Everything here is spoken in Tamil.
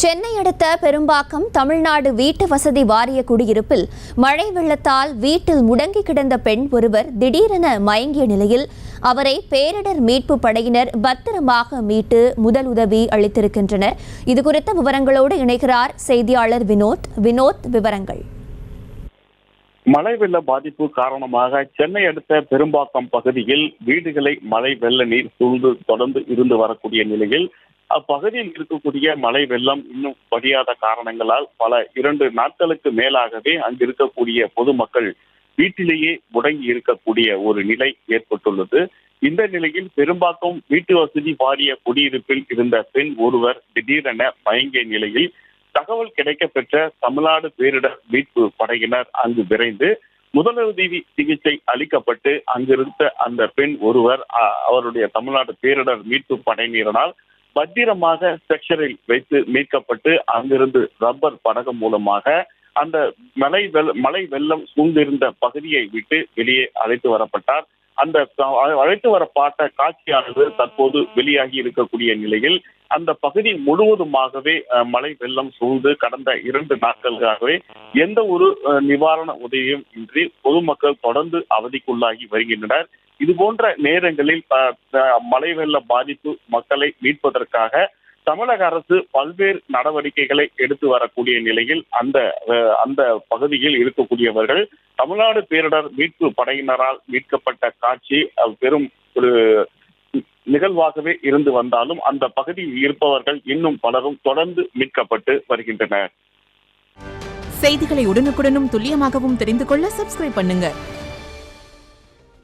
சென்னை அடுத்த பெரும்பாக்கம் தமிழ்நாடு வீட்டு வசதி வாரிய குடியிருப்பில் மழை வெள்ளத்தால் வீட்டில் முடங்கி கிடந்த பெண் ஒருவர் திடீரென மயங்கிய நிலையில் அவரை பேரிடர் மீட்பு படையினர் பத்திரமாக மீட்டு முதல் உதவி அளித்திருக்கின்றனர். இதுகுறித்த விவரங்களோடு இணைகிறார் செய்தியாளர் வினோத். வினோத் விவரங்கள். மழை வெள்ள பாதிப்பு காரணமாக சென்னை அடுத்த பெரும்பாக்கம் பகுதியில் வீடுகளை மழை வெள்ள நீர் சூழ்ந்து தொடர்ந்து இருந்து வரக்கூடிய நிலையில் அப்பகுதியில் இருக்கக்கூடிய மழை வெள்ளம் இன்னும் வடியாத காரணங்களால் பல இரண்டு நாட்களுக்கு மேலாகவே அங்கு இருக்கக்கூடிய பொதுமக்கள் வீட்டிலேயே முடங்கி இருக்கக்கூடிய ஒரு நிலை ஏற்பட்டுள்ளது. இந்த நிலையில் பெரும்பாக்கம் வீட்டு வசதி வாரிய குடியிருப்பில் இருந்த பெண் ஒருவர் திடீரென மயங்கிய நிலையில் தகவல் கிடைக்கப்பெற்ற தமிழ்நாடு பேரிடர் மீட்பு படையினர் அங்கு விரைந்து முதலுதவி சிகிச்சை அளிக்கப்பட்டு அங்கிருந்த அந்த பெண் ஒருவர் அ- அவருடைய தமிழ்நாடு பேரிடர் மீட்பு படையினரால் பத்திரமாக ஸ்ட்ரக்சரில் வைத்து மீட்கப்பட்டு அங்கிருந்து ரப்பர் படகம் மூலமாக அந்த மலை வெள்ள மலை வெள்ளம் சூழ்ந்திருந்த பகுதியை விட்டு வெளியே அழைத்து வரப்பட்டார். அந்த அழைத்து வரப்பட்ட காட்சியானது தற்போது வெளியாகி இருக்கக்கூடிய நிலையில் அந்த பகுதி முழுவதுமாகவே மழை வெள்ளம் சூழ்ந்து கடந்த இரண்டு நாட்களுக்காகவே எந்த ஒரு நிவாரண உதவியும் இன்றி பொதுமக்கள் தொடர்ந்து அவதிக்குள்ளாகி வருகின்றனர். இது போன்ற நேரங்களில் மழை வெள்ள பாதிப்பு மக்களை மீட்பதற்காக தமிழக அரசு பல்வேறு நடவடிக்கைகளை எடுத்து வரக்கூடிய நிலையில் அந்த அந்த பகுதியில் இருக்கக்கூடியவர்கள் தமிழ்நாடு பேரிடர் மீட்பு படையினரால் மீட்கப்பட்ட காட்சி பெரும் ஒரு நிகழ்வாகவே இருந்து வந்தாலும் அந்த பகுதியில் இருப்பவர்கள் இன்னும் பலரும் தொடர்ந்து மீட்கப்பட்டு வருகின்றனர். செய்திகளை உடனுக்குடனும் துல்லியமாகவும் தெரிந்து கொள்ள சப்ஸ்கிரைப் பண்ணுங்க.